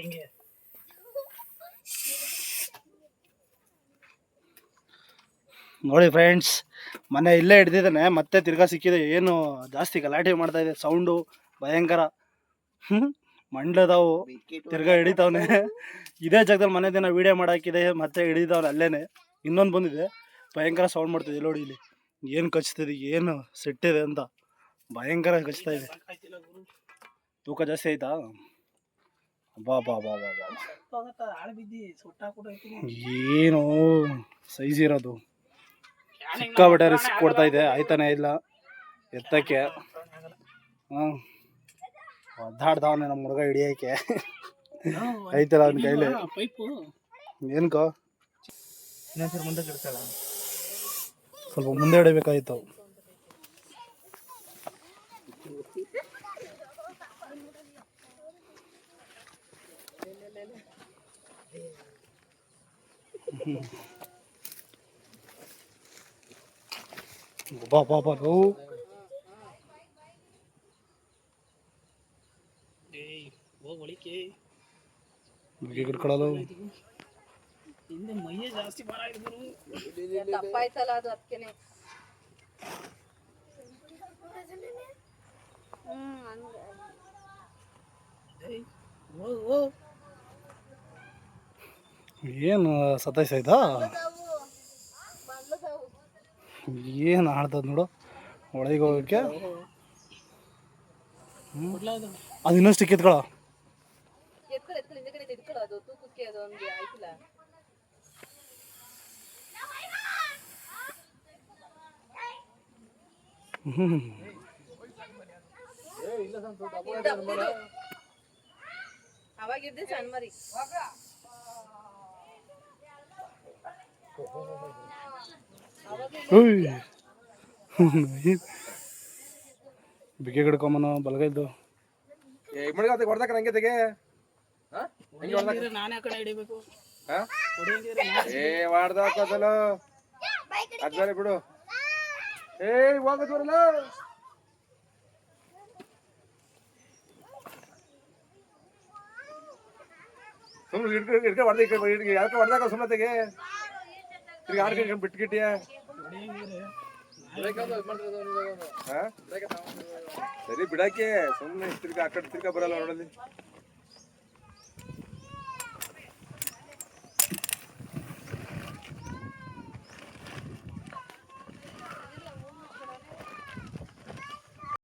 ಹಿಂಗೆ. ನೋಡಿ ಫ್ರೆಂಡ್ಸ್ ಮನೆ ಇಲ್ಲೇ ಹಿಡ್ದಿದ್ದಾನೆ, ಮತ್ತೆ ತಿರ್ಗಾ ಸಿಕ್ಕಿದೆ. ಏನು ಜಾಸ್ತಿ ಗಲಾಟೆ ಮಾಡ್ತಾ ಇದೆ ಸೌಂಡು ಭಯಂಕರ. ಮಂಡ್ಲದಾವು ತಿರ್ಗಾ ಹಿಡಿತಾವನೆ. ಇದೇ ಜಾಗದಲ್ಲಿ ಮನೆ ದಿನ ವಿಡಿಯೋ ಮಾಡಾಕಿದೆ, ಮತ್ತೆ ಹಿಡಿದವ್ನೆ ಅಲ್ಲೇನೆ. ಇನ್ನೊಂದು ಬಂದಿದೆ, ಭಯಂಕರ ಸೌಂಡ್ ಮಾಡ್ತಿದೆ ನೋಡಿ ಇಲ್ಲಿ. ಏನು ಕಚ್ತಿದೆ, ಏನು ಸೆಟ್ಟಿದೆ ಅಂತ ಭಯಂಕರ ಕಚ್ತಾ ಇದೆ. ತೂಕ ಜಾಸ್ತಿ ಆಯ್ತಾ ಬಾ ಬಾ ಬಾ ಬಾ ಬಾ ಏನು ಸೈಜ್ ಇರೋದು. ಸಿಕ್ಕಾಬಿಟ್ಟೆ ರಿಸ್ಕ್ ಕೊಡ್ತಾ ಇದೆ ಆಯ್ತಾನೆ ಇಲ್ಲ. ಎತ್ತಕ್ಕೆ. ಹಾಂ. ಒದ್ದಾಡ್ದವನೆ ನಮ್ಮ ಹುಡುಗ ಹಿಡಿಯೋಕೆ ಐತಲ್ಲ ಅವನ ಕೈಲಿ. ಪೈಪು? ಏನ್ಕೋ? ಇನ್ನೊಂದ್ಸರಿ ಮುಂದೆ ಸ್ವಲ್ಪ ಮುಂದೆ ಹಿಡಿಬೇಕಾಯ್ತು. ಬಾ ಬಾ ಬಾ ಓ ಏಯ್ ಹೋಗ್ ಒಳಿಕೆ ಬಿಗಿ ಹಿಡ್ಕೊಳ್ಳೋದು ಹಿಂದೆ ಮೈಯೇ ಜಾಸ್ತಿ ಭಾರ ಇದ್ರು ದಪ್ಪ ಆಯ್ತಲ್ಲ ಅದು ಅದಕ್ಕೇನೆ ಹ್ಮ್ ಹಂಗೆ ಏಯ್ ಹೋಗ್ ಹೋಗ್ ಏನು ಸತಾಯಿಸಾಯ್ತಾ ಏನು ಆಡ್ತದ ನೋಡು ಒಳಗೆ ಹೋಗಕ್ಕೆ. ಕೊಡ್ಲಾ ಅದು ಇನ್ನಷ್ಟು ಕಿತ್ಕೊಳ್ಳೋ ಹ್ಮ್. ಹ್ಞೂ. ಅವಾಗಿದ್ದೆ ಸಣ್ಣ ಮರಿ. ಬಿಗೆ ಹಿಡ್ಕೊಂಬನು ಬಲಗೈದು. ಹೊಡ್ದಾಕ ನಂಗೆ ತೆಗೆ. ಏ ಅದ್ಮೇಲೆ ಬಿಡು. ಏ ಹೋಗದ್ ಬರಲ್ಲ ಸುಮ್ಮನೆ ಹಿಡ್ಕೊಂಡು ಹಿಡ್ಕೊಂಡು ಹೊಡ್ದ ಯಾಕೆ ಹೊಡ್ದಾಕ ಸುಮ್ಮನೆ ತೆಗೆ? ತಿರ್ಗಿ ಆಡ್ಕೊಂಡು ಬಿಟ್ಕಿಟ್ಟಿಯ ಹೊಡಿಯಂಗಿದ್ರೆ ಹಾ? ಸರಿ ಬಿಡಕ್ಕೆ ಸುಮ್ಮನೆ ತಿರ್ಗಿ ಆ ಕಡೆ ತಿರ್ಗ ಬರಲ್ಲ ನೋಡಲ್ಲಿ